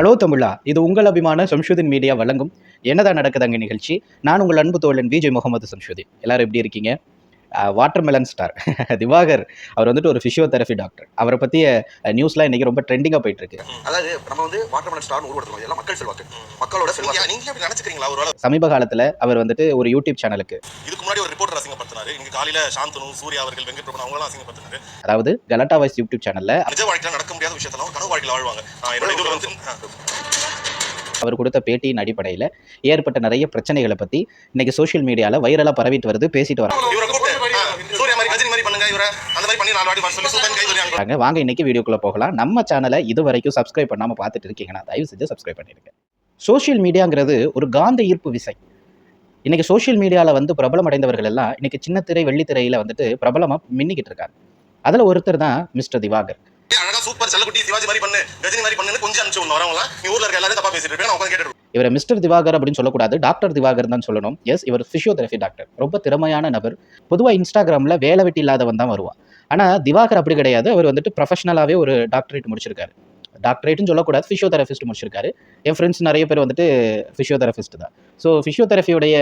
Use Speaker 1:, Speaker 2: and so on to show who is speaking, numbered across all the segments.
Speaker 1: Hello தமிழா இது உங்கள் அபிமான சம்ஷுதீன் மீடியா வழங்கும் என்னதான் நடக்குதுங்க நிகழ்ச்சி? நான் உங்கள் அன்பு தோழன் விஜய் முகமது சம்ஷுதீன். எல்லாரும் எப்படி இருக்கீங்க? Watermelon star Diwakar. அவர் வந்துட்டு ஒரு ஃபிசியோதெரபி டாக்டர் அவரை பற்றிய நியூஸ்லாம் இன்றைக்கி ரொம்ப ட்ரெண்டிங்காக போயிட்டு இருக்கு
Speaker 2: அதாவது நம்ம வந்து வாட்டர்மெலன் ஸ்டார் உருவெடுத்தோம் எல்லாம் மக்கள் செல்வாக்கு. மக்களோட செல்வாக்கு. நீங்க அப்படி நினைச்சுக்கிறீங்களா ஒரு
Speaker 1: சமீப காலத்தில் அவர் வந்துட்டு ஒரு யூடியூப் சேனலுக்கு
Speaker 2: இதுக்கு முன்னாடி ஒரு ரிப்போர்ட்டர் அசிங்கப்படுத்தினாரு. இங்க காலையில சாந்தனு சூர்யா அவர்கள் வெங்கட் பிரபு அவங்களாம் அசிங்கப்படுத்தினாரு.
Speaker 1: அதாவது கலட்டா வாய்ஸ் யூடியூப் சேனலில்
Speaker 2: நிஜ வாழ்க்கையில நடக்க முடியாத விஷயத்தெல்லாம் கனவு வாழ்க்கையில வாழ்வாங்க. என்னோட வந்து
Speaker 1: அவர் கொடுத்த பேட்டியின் அடிப்படையில் ஏற்பட்ட நிறைய பிரச்சனைகளை பற்றி இன்னைக்கு சோஷியல் மீடியாவில் வைரலாக பரவிட்டு வருது பேசிட்டு வராங்க
Speaker 2: இவரை கூப்பிட்டு ஆஹ், சூர்யா மாதிரி அந்த மாதிரி பண்ணி நாலு வாட்டி வர சொல்லி
Speaker 1: வாங்க இன்னைக்கு வீடியோக்குள்ள போகலாம். நம்ம சேனலை இது வரைக்கும் சப்ஸ்கிரைப் பண்ணாம பார்த்துட்டு இருக்கீங்கன்னா தயவு செஞ்சு சப்ஸ்கிரைப் பண்ணிருக்கேன் சோஷியல் மீடியாங்கிறது ஒரு காந்த ஈர்ப்பு விசை. இன்னைக்கு சோஷியல் மீடியாவில் வந்து பிரபலம் அடைந்தவர்கள் எல்லாம் இன்னைக்கு சின்னத்திரை வெள்ளித்திரையில் வெள்ளித்திரையில வந்துட்டு பிரபலமா மின்னிக்கிட்டு இருக்காங்க. அதுல ஒருத்தர் தான் மிஸ்டர் திவாகர்.
Speaker 2: அழகா சூப்பர் செல்லக்குட்டி சிவாஜி மாதிரி பண்ணு ரஜினி மாதிரி பண்ணுன்னு கொஞ்சம் அனுப்பிச்சு ஒன்று வரவங்களா நீ ஊர்ல இருக்க எல்லாரும் தப்பா பேசிட்டு இருப்பேன் நான் உட்காந்து கேட்டு
Speaker 1: இவர் மிஸ்டர் திவாகர் அப்படின்னு சொல்லக்கூடாது. டாக்டர் திவாகர் தான் சொல்லணும். எஸ் இவர் ஃபிசியோதெரபி டாக்டர் ரொம்ப திறமையான நபர். பொதுவாக இன்ஸ்டாகிராமில் வேலை வெட்டி இல்லாதவன் தான் வருவான். ஆனால் திவாகர் அப்படி கிடையாது. அவர் வந்துட்டு ப்ரொஃபஷனலாகவே ஒரு டாக்டரேட் முடிச்சிருக்காரு. டாக்டரேட்னு சொல்லக்கூடாது ஃபிசியோதெரபிஸ்ட் முடிச்சிருக்காரு. என் ஃப்ரெண்ட்ஸ் நிறைய பேர் வந்துட்டு ஃபிசியோதெரபிஸ்ட் தான். ஸோ ஃபிசியோதெரபியோடைய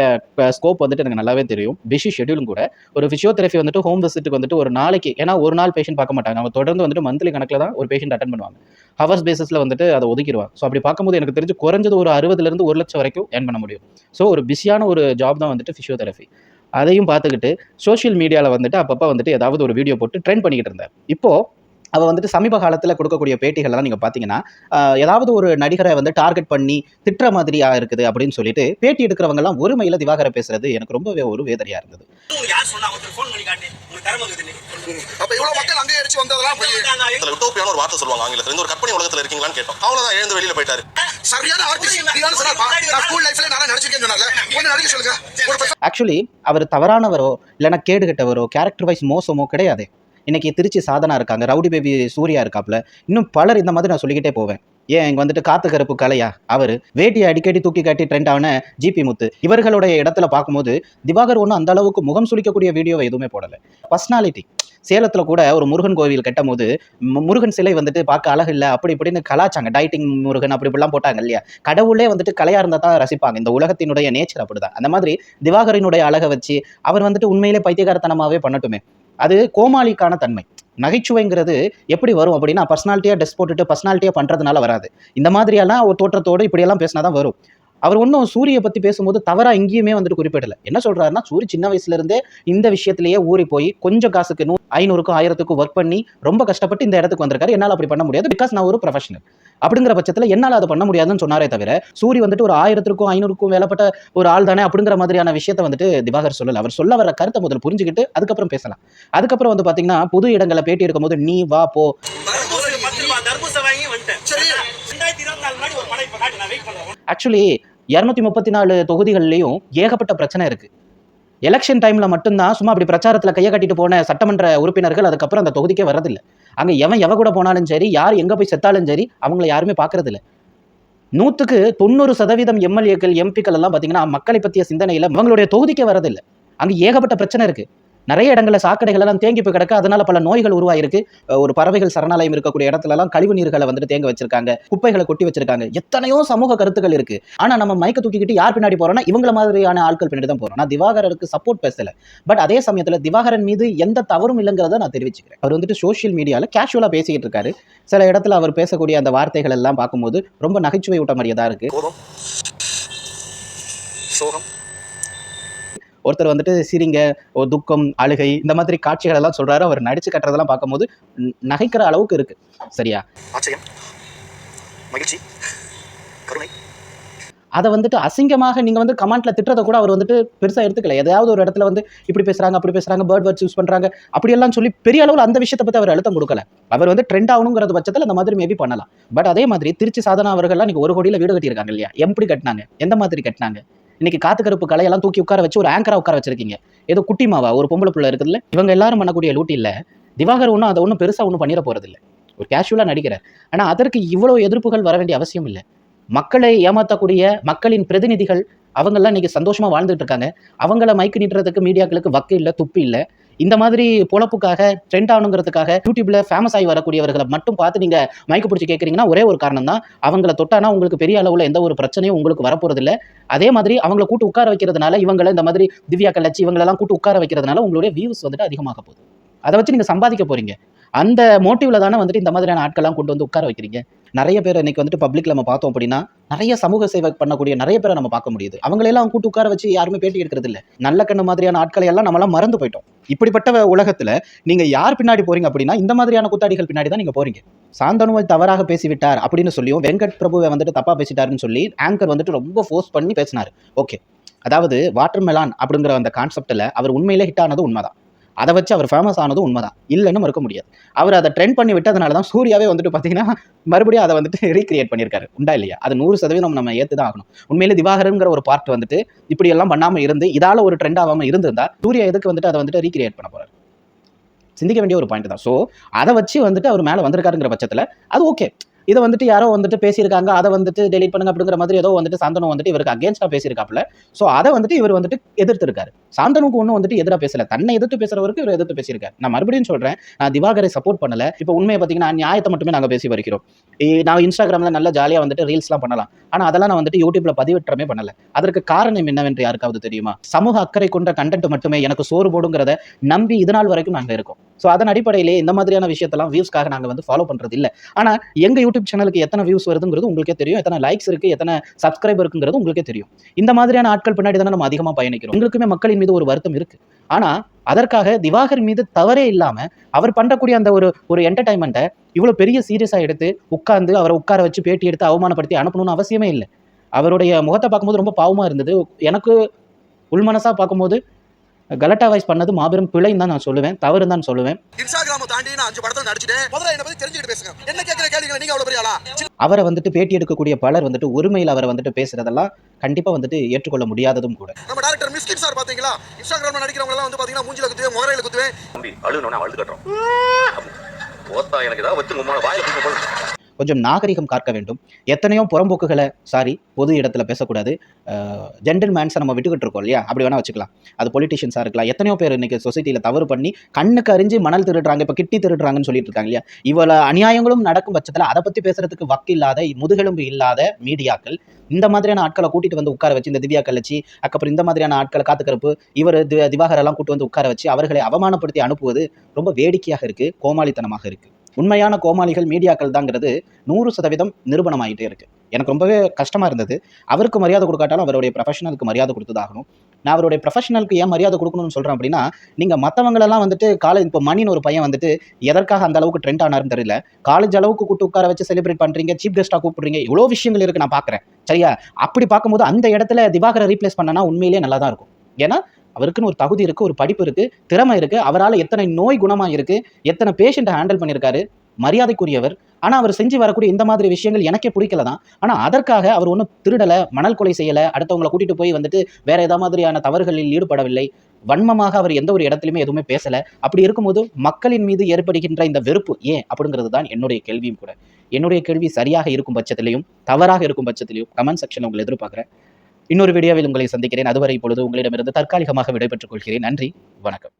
Speaker 1: ஸ்கோப் வந்துட்டு எனக்கு நல்லாவே தெரியும். பிஸி ஷெடியூலும் கூட. ஒரு ஃபிசியோதெரபி வந்துட்டு ஹோம் விசிட்டுக்கு வந்துட்டு ஒரு நாளைக்கு ஏன்னா ஒரு நாள் பேஷண்ட் பார்க்க மாட்டாங்க. அவங்க தொடர்ந்து வந்துட்டு மந்த்லி கணக்கில் தான் ஒரு பேஷண்ட் அட்டன் பண்ணுவாங்க. ஹவர்ஸ் பேசிஸில் வந்துட்டு அதை ஒதுக்கிடுவாங்க. ஸோ அப்படி பார்க்கும்போது எனக்கு தெரிஞ்சு குறைஞ்சது ஒரு அறுபதுலேருந்து ஒரு லட்சம் வரைக்கும் ஏர்ன் பண்ண முடியும். ஸோ ஒரு பிஸியான ஒரு ஜாப் தான் வந்துட்டு ஃபிசியோதெரபி அதையும் பார்த்துக்கிட்டு சோஷியல் மீடியாவில் வந்துட்டு அப்பப்போ வந்துட்டு ஏதாவது ஒரு வீடியோ போட்டு ட்ரெண்ட் பண்ணிக்கிட்டு இருந்தேன் இப்போது அவ வந்துட்டு சமீப காலத்தில் கொடுக்கக்கூடிய பேட்டிகள்லாம் நீங்கள் பார்த்தீங்கன்னா ஏதாவது ஒரு நடிகரை வந்து டார்கெட் பண்ணி திட்டுற மாதிரியா இருக்குது அப்படின்னு சொல்லிட்டு பேட்டி எடுக்கிறவங்கலாம் ஒருமையில் திவாகரை பேசுறது எனக்கு ரொம்பவே ஒரு வேதனையாக இருந்தது.
Speaker 3: உங்களுக்கு யார் சொன்னா ஒருத்தர் ஃபோன் பண்ணி காட்டு. உங்களுக்கு திறமை இருக்குது
Speaker 2: அப்ப இவ்வளவு மக்கள் அங்கே அடிச்சு வந்ததெல்லாம் போய் இதுல யூட்டோப்பியான ஒரு வார்த்தை சொல்லுவாங்க ஆங்கிலத்துல. ஒரு கற்பனை உலகத்துல இருக்கீங்களான்னு கேட்டோம். அவ்வளவுதான் எழுந்து வெளியில போயிட்டாரு. சரியான
Speaker 1: ஆக்சுவலி அவர் தவறானவரோ இல்லைன்னா கேடு கெட்டவரோ கேரக்டர் வைஸ் மோசமோ கிடையாது. இன்னைக்கு திருச்சி சாதனா இருக்காங்க ரவுடி பேபி சூர்யா இருக்காப்ல இன்னும் பலர் இந்த மாதிரி நான் சொல்லிக்கிட்டே போவேன். ஏன் இங்கே வந்துட்டு காத்து கருப்பு கலையா? அவர் வேட்டியை அடிக்கடி தூக்கி காட்டி ட்ரெண்ட் ஆன ஜிபி முத்து. இவர்களுடைய இடத்துல பார்க்கும்போது திவாகர் ஒன்றும் அந்த அளவுக்கு முகம் சுளிக்கக்கூடிய வீடியோவை எதுவுமே போடலை. பர்சனாலிட்டி சேலத்தில் கூட ஒரு முருகன் கோவில் கட்டும் போது முருகன் சிலை வந்துட்டு பார்க்க அழகு இல்லை அப்படி இப்படின்னு கலாச்சாங்க. டைட்டிங் முருகன் அப்படி இப்படிலாம் போட்டாங்க இல்லையா? கடவுளே வந்துட்டு கலையாக இருந்தால் தான் ரசிப்பாங்க. இந்த உலகத்தினுடைய நேச்சர் அப்படிதான். அந்த மாதிரி திவாகரினுடைய அழகை வச்சு அவர் வந்துட்டு உண்மையிலே பைத்தியகாரத்தனமாகவே பண்ணட்டுமே. அது கோமாளிக்கான தன்மை. நகைச்சுவைங்கிறது எப்படி வரும் அப்படின்னா பர்சனாலிட்டியாக டெஸ்ட் போட்டுட்டு பர்சனாலிட்டியாக பண்ணுறதுனால வராது. இந்த மாதிரியெல்லாம் ஒரு தோற்றத்தோடு இப்படியெல்லாம் பேசினா தான் வரும். அவர் ஒன்றும் சூரியை பற்றி பேசும்போது தவறா எங்கேயுமே வந்துட்டு குறிப்பிடல. என்ன சொல்றாருன்னா சூரி சின்ன வயசுல இருந்தே இந்த விஷயத்திலேயே ஊறி போய் கொஞ்சம் காசுக்கு நூ ஐநூறுக்கும் ஆயிரத்துக்கும் ஒர்க் பண்ணி ரொம்ப கஷ்டப்பட்டு இந்த இடத்துக்கு வந்திருக்காரு. என்னால் அப்படி பண்ண முடியாது பிகாஸ் நான் ஒரு ப்ரொஃபஷனல் அப்படிங்கிற பட்சத்தில் என்னால் அதை பண்ண முடியாதுன்னு சொன்னாரே தவிர சூரி வந்துட்டு ஒரு ஆயிரத்திற்கும் ஐநூறுக்கும் வேலைப்பட்ட ஒரு ஆள் தானே அப்படிங்கிற மாதிரியான விஷயத்தை வந்துட்டு திவாகர் சொல்லல. அவர் சொல்ல வர கருத்தை முதல்ல புரிஞ்சுக்கிட்டு அதுக்கப்புறம் பேசலாம். அதுக்கப்புறம் வந்து பார்த்தீங்கன்னா புது இடங்களை பேட்டி எடுக்கும்போது நீ வா போ. ஆக்சுவலி இரநூத்தி முப்பத்தி நாலு தொகுதிகள்லையும் ஏகப்பட்ட பிரச்சனை இருக்கு. எலெக்ஷன் டைம்ல மட்டும்தான் சும்மா அப்படி பிரச்சாரத்தில் கையை கட்டிட்டு போன சட்டமன்ற உறுப்பினர்கள் அதுக்கப்புறம் அந்த தொகுதிக்கே வரதில்லை அங்கே எவன் எவ கூட போனாலும் சரி யார் எங்கே போய் செத்தாலும் சரி அவங்கள யாருமே பார்க்கறதில்ல. நூற்றுக்கு தொண்ணூறு சதவீதம் எம்எல்ஏக்கள் எம்பிக்கள் எல்லாம் பார்த்தீங்கன்னா மக்களை பற்றிய சிந்தனையில் அவங்களுடைய தொகுதிக்கே வரதில்லை அங்கே ஏகப்பட்ட பிரச்சனை இருக்குது நிறைய இடங்களில் சாக்கடைகள் எல்லாம் தேங்கி போய் கிடக்கு. அதனால பல நோய்கள் உருவாயிருக்கு. ஒரு பறவைகள் சரணாலயம் இருக்கக்கூடிய இடத்துல எல்லாம் கழிவு நீர்களை வந்துட்டு தேங்க வச்சிருக்காங்க. குப்பைகளை கொட்டி வச்சிருக்காங்க. எத்தனையோ சமூக கருத்துக்கள் இருக்கு. ஆனா நம்ம மயக்க தூக்கிக்கிட்டு யார் பின்னாடி போறோம்னா இவங்கள மாதிரியான ஆட்கள் பின்னாடி தான் போறோம். நான் திவாகரருக்கு சப்போர்ட் பேசல. பட் அதே சமயத்துல திவாகரன் மீது எந்த தவறும் இல்லைங்கிறத நான் தெரிவிச்சுக்கிறேன். அவர் வந்துட்டு சோஷியல் மீடியால கேஷுவலா பேசிக்கிட்டு இருக்காரு. சில இடத்துல அவர் பேசக்கூடிய அந்த வார்த்தைகள் எல்லாம் பார்க்கும்போது ரொம்ப நகைச்சுவை ஊட்ட மாதிரியே தான் இருக்கு
Speaker 2: சோகம்.
Speaker 1: ஒருத்தர் வந்துட்டு சிரிங்க துக்கம் அழுகை இந்த மாதிரி காட்சிகள் எல்லாம் சொல்றாரு. அவர் நடிச்சு கட்டுறதெல்லாம் பார்க்கும்போது நகைக்கிற அளவுக்கு இருக்கு. சரியா?
Speaker 2: ஆச்சரியம். மகிழ்ச்சி. கருணை.
Speaker 1: அதை வந்துட்டு அசிங்கமாக நீங்க வந்து கமெண்ட்ல திட்டுறதை கூட அவர் வந்துட்டு பெருசா எடுத்துக்கல. எதாவது ஒரு இடத்துல வந்து இப்படி பேசுறாங்க அப்படி பேசுறாங்க பேர்ட் வேர்ட்ஸ் யூஸ் பண்றாங்க அப்படியெல்லாம் சொல்லி பெரிய அளவில் அந்த விஷயத்தை பத்தி அவர் அழுத்தம் கொடுக்கல. அவர் வந்து ட்ரெண்ட் ஆகணுங்கிறது பட்சத்தில் அந்த மாதிரி மேபி பண்ணலாம். பட் அதே மாதிரி திருச்சி சாதனா அவர்கள்லாம் இன்னைக்கு ஒரு கோடியில வீடு கட்டியிருக்காங்க இல்லையா? எப்படி கட்டினாங்க. எந்த மாதிரி கட்டினாங்க? இன்னைக்கு காத்து கருப்பு கலையெல்லாம் தூக்கி உட்கார வச்சு ஒரு ஆங்கரா உட்கார வச்சிருக்கீங்க. ஏதோ குட்டி மாவா ஒரு பொம்பளை பிள்ளை இருக்குதுல்ல? இவங்க எல்லாரும் பண்ணக்கூடிய லூட்டியில் இல்ல. திவாகர் ஒன்றும் அதை ஒன்றும் பெருசா ஒன்றும் பண்ணிட போறது இல்லை ஒரு கேஷுவலா நடிக்கிறார். ஆனா அதற்கு இவ்வளவு எதிர்ப்புகள் வர வேண்டிய அவசியம் இல்லை. மக்களை ஏமாற்றக்கூடிய மக்களின் பிரதிநிதிகள் அவங்கெல்லாம் இன்னைக்கு சந்தோஷமா வாழ்ந்துட்டு இருக்காங்க. அவங்கள மைக்கு நீட்டுறதுக்கு மீடியாக்களுக்கு வக்கு இல்லை துப்பு இல்லை. இந்த மாதிரி பொழப்புக்காக ட்ரெண்ட் ஆகணுங்கிறதுக்காக யூடியூப்ல ஃபேமஸ் ஆகி வரக்கூடியவர்களை மட்டும் பார்த்து நீங்க மயக்க பிடிச்சி கேட்குறீங்கன்னா ஒரே ஒரு காரணம் தான் அவங்கள தொட்டானா உங்களுக்கு பெரிய அளவில் எந்த ஒரு பிரச்சனையும் உங்களுக்கு வரப்போறது இல்லை அதே மாதிரி அவங்கள கூட்டு உட்கார வைக்கிறதுனால இவங்களை இந்த மாதிரி திவ்யா கள்ளச்சி இவங்களெல்லாம் கூட்டு உட்கார வைக்கிறதுனால உங்களுடைய வியூஸ் வந்துட்டு அதிகமாக போகுது. அதை வச்சு நீங்க சம்பாதிக்க போறீங்க. அந்த மோட்டிவ்ல தானே வந்துட்டு இந்த மாதிரியான ஆட்கள்லாம் கொண்டு வந்து உட்கார வைக்கிறீங்க? நிறைய பேர் இன்னைக்கு வந்துட்டு பப்ளிக்ல நம்ம பார்த்தோம் அப்படின்னா நிறைய சமூக சேவை பண்ணக்கூடிய நிறைய பேரை நம்ம பார்க்க முடியுது. அவங்களெல்லாம் கூட்டு உட்கார வச்சு யாருமே பேட்டி எடுக்கிறது இல்லை. நல்ல கண்ணு மாதிரியான ஆட்களை எல்லாம் நம்மளாம் மறந்து போயிட்டோம். இப்படிப்பட்ட உலகத்துல நீங்க யார் பின்னாடி போறீங்க அப்படின்னா இந்த மாதிரியான குத்தாடிகள் பின்னாடி தான் நீங்க போறீங்க. சாந்தனுவல் தவறாக பேசிவிட்டார் அப்படின்னு சொல்லியும் வெங்கட் பிரபுவை வந்துட்டு தப்பா பேசிட்டாருன்னு சொல்லி ஆங்கர் வந்துட்டு ரொம்ப ஃபோர்ஸ் பண்ணி பேசினார். ஓகே அதாவது வாட்டர் மெலான் அப்படிங்கிற அந்த கான்செப்ட்ல அவர் உண்மையிலே ஹிட் ஆனது உண்மைதான். அதை வச்சு அவர் ஃபேமஸ் ஆனதும் உண்மைதான். இல்லைன்னு மறுக்க முடியாது. அவர் அதை ட்ரெண்ட் பண்ணி விட்டதுனால தான் சூர்யாவே வந்துட்டு பார்த்தீங்கன்னா மறுபடியும் அதை வந்துட்டு ரீக்ரியேட் பண்ணியிருக்காரு. உண்டா இல்லையா? அது நூறு சதவீதம் நம்ம ஏற்று தான் ஆகணும். உண்மையிலே திவாகரங்கிற ஒரு பார்ட் வந்துட்டு இப்படி எல்லாம் பண்ணாமல் இருந்து இதால ஒரு ட்ரெண்ட் ஆகாமல் இருந்திருந்தா சூர்யா எதுக்கு வந்துட்டு அதை வந்துட்டு ரீக்ரியேட் பண்ண போறாரு? சிந்திக்க வேண்டிய ஒரு பாயிண்ட் தான். ஸோ அதை வச்சு வந்துட்டு அவர் மேலே வந்திருக்காருங்கிற பட்சத்தில் அது ஓகே இதை வந்துட்டு யாரோ வந்துட்டு பேசியிருக்காங்க அதை வந்துட்டு டெலிட் பண்ணுங்க அப்படிங்கிற மாதிரி ஏதோ வந்துட்டு சாந்தனு வந்துட்டு இவருக்கு அகேன்ஸ்டாக பேசியிருக்காப்புல. ஸோ அதை வந்துட்டு இவர் வந்துட்டு எதிர்த்திருக்காரு. சாந்தனுக்கு ஒன்றும் வந்துட்டு எதிராக பேசல. தன்னை எதிர்த்து பேசுறவருக்கு இவர் எதிர்த்து பேசியிருக்காரு. நான் மறுபடியும் சொல்கிறேன் நான் திவாகரை சப்போர்ட் பண்ணல. இப்போ உண்மையை பார்த்தீங்கன்னா நியாயத்தை மட்டுமே நாங்கள் பேசி வருகிறோம். நான் இன்ஸ்டாகிராமில் நல்லா ஜாலியாக வந்துட்டு ரீல்ஸ்லாம் பண்ணலாம். ஆனால் அதெல்லாம் நான் வந்துட்டு யூடியூப்ல பதிவிட்டுறமே பண்ணல. அதற்கு காரணம் என்னவென்று யாருக்காவது தெரியுமா? சமூக அக்கறை கொண்ட கண்டென்ட் மட்டுமே எனக்கு சோறு போடுங்கிறத நம்பி இது நாள் வரைக்கும் நாங்கள் இருக்கோம். ஸோ அதன் அடிப்படையிலே இந்த மாதிரியான விஷயத்தெல்லாம் வியூஸ்க்காக நாங்கள் வந்து ஃபாலோ பண்ணுறது இல்லை. ஆனால் எங்கள் யூடியூப் சேனலுக்கு எத்தனை வியூஸ் வருதுங்கிறது உங்களுக்கே தெரியும். எத்தனை லைக்ஸ் இருக்குது எத்தனை சப்ஸ்கிரைபர் இருக்குங்கிறது உங்களுக்கே தெரியும். இந்த மாதிரியான ஆட்கள் பின்னாடி தானே நம்ம அதிகமாக பயணிக்கிறோம். உங்களுக்குமே மக்களின் மீது ஒரு வருத்தம் இருக்குது ஆனால் அதற்காக திவாகர் மீது தவறே இல்லாமல் அவர் பண்ணக்கூடிய அந்த ஒரு ஒரு என்டர்டைன்மெண்ட்டை இவ்வளோ பெரிய சீரியஸாக எடுத்து உட்காந்து அவரை உட்கார வச்சு பேட்டி எடுத்து அவமானப்படுத்தி அனுப்பணும்னு அவசியமே இல்லை. அவருடைய முகத்தை பார்க்கும்போது ரொம்ப பாவமாக இருந்தது. எனக்கு உள்மனசாக பார்க்கும்போது கலட்டா வாய்ஸ் பண்ணது மாபெரும் பிழைன்னு தான் நான் சொல்லுவேன் தவறு தான் சொல்லுவேன்.
Speaker 2: இன்ஸ்டாகிராம தாண்டி நான் அஞ்சு படத்துல நடிச்சிட்டேன் முதல்ல என்ன பத்தி தெரிஞ்சுக்கிட்டு பேசுங்க. என்ன கேட்கிற கேள்விகளை நீங்க அவ்வளவு பெரிய ஆளா?
Speaker 1: அவரை வந்துட்டு பேட்டி எடுக்கக்கூடிய பலர் வந்துட்டு உரிமையில் அவரை வந்துட்டு பேசுறதெல்லாம் கண்டிப்பாக வந்துட்டு ஏற்றுக்கொள்ள முடியாததும் கூட.
Speaker 2: நம்ம டேரக்டர் மிஸ்கின் சார் பாத்தீங்களா? இன்ஸ்டாகிராம்ல நடிக்கிறவங்க எல்லாம் வந்து பாத்தீங்கன்னா மூஞ்சில குத்துவேன் முகரையில குத்துவேன்.
Speaker 4: தம்பி அழுகணும்னா அழுது கட்டுறோம். ஓத்தா எனக்கு ஏதாவது வச்சு வாயில
Speaker 1: கொஞ்சம் நாகரிகம் காக்க வேண்டும். எத்தனையோ புறம்போக்குகளை சாரி பொது இடத்துல பேசக்கூடாது. ஜென்டல் மேன்ஸை நம்ம விட்டுக்கிட்டு இருக்கோம் இல்லையா? அப்படி வேணா வச்சுக்கலாம். அது பொலிட்டிஷியன்ஸாக இருக்கலாம். எத்தனையோ பேர் இன்றைக்கி சொசைட்டியில் தவறு பண்ணி கண்ணுக்கு அறிஞ்சு மணல் திருடுறாங்க இப்போ கிட்டி திருடுறாங்கன்னு சொல்லிட்டு இருக்காங்க இல்லையா? இவ்வளோ அநியாயங்களும் நடக்கும் பட்சத்தில் அதை பற்றி பேசுறதுக்கு வக்கு இல்லாத முதுகெலும்பு இல்லாத மீடியாக்கள் இந்த மாதிரியான ஆட்களை கூட்டிட்டு வந்து உட்கார வச்சு இந்த திவ்யா கலச்சி அதுக்கப்புறம் இந்த மாதிரியான ஆட்களை காத்துக்கிறப்பு இவர் தி- கூட்டு வந்து உட்கார வச்சு அவர்களை அவமானப்படுத்தி அனுப்புவது ரொம்ப வேடிக்கையாக இருக்குது கோமாளித்தனமாக இருக்குது உண்மையான கோமாளிகள் மீடியாக்கள் தாங்கிறது நூறு சதவீதம் நிரூபணமாயிட்டே இருக்கு. எனக்கு ரொம்பவே கஷ்டமாக இருந்தது. அவருக்கு மரியாதை கொடுக்காட்டாலும் அவருடைய ப்ரொஃபஷனலுக்கு மரியாதை கொடுத்ததாகணும். நான் அவருடைய ப்ரொஃபஷனலுக்கு ஏன் மரியாதை கொடுக்கணும்னு சொல்கிறேன் அப்படின்னா நீங்கள் மற்றவங்களெல்லாம் வந்துட்டு காலேஜ் இப்போ மணின்னு ஒரு பையன் வந்துட்டு எதற்காக அந்த அளவுக்கு ட்ரெண்ட் ஆனாருன்னு தெரியல. காலேஜ் அளவுக்கு கூட்டு உட்கார வச்சு செலிப்ரேட் பண்ணுறீங்க சீஃப் கெஸ்ட்டாக கூப்பிட்றீங்க இவ்வளோ விஷயங்கள் இருக்குது நான் பார்க்குறேன் சரியா? அப்படி பார்க்கும்போது அந்த இடத்துல திவாகரை ரீப்ளேஸ் பண்ணனா உண்மையிலேயே நல்லா தான் இருக்கும். ஏன்னா அவருக்குன்னு ஒரு தகுதி இருக்குது ஒரு படிப்பு இருக்குது திறமை இருக்குது அவரால் எத்தனை நோய் குணமாக இருக்கு எத்தனை பேஷண்ட்டை ஹேண்டில் பண்ணியிருக்காரு மரியாதைக்குரியவர். ஆனால் அவர் செஞ்சு வரக்கூடிய இந்த மாதிரி விஷயங்கள் எனக்கே பிடிக்கல தான். ஆனால் அதற்காக அவர் ஒன்றும் திருடலை மணல் கொலை செய்யலை அடுத்தவங்களை கூட்டிகிட்டு போய் வந்துட்டு வேறு எதா மாதிரியான தவறுகளில் ஈடுபடவில்லை. வன்மமாக அவர் எந்த ஒரு இடத்துலையுமே எதுவுமே பேசலை. அப்படி இருக்கும்போது மக்களின் மீது ஏற்படுகின்ற இந்த வெறுப்பு ஏன் அப்படிங்கிறது தான் என்னுடைய கேள்வியும் கூட. என்னுடைய கேள்வி சரியாக இருக்கும் பட்சத்திலையும் தவறாக இருக்கும் பட்சத்திலையும் கமெண்ட் செக்ஷன் உங்களை எதிர்பார்க்குறேன். இன்னொரு வீடியோவில் உங்களை சந்திக்கிறேன். அதுவரை இப்பொழுது உங்களிடமிருந்து தற்காலிகமாக விடைபெற்றுக் கொள்கிறேன். நன்றி. வணக்கம்.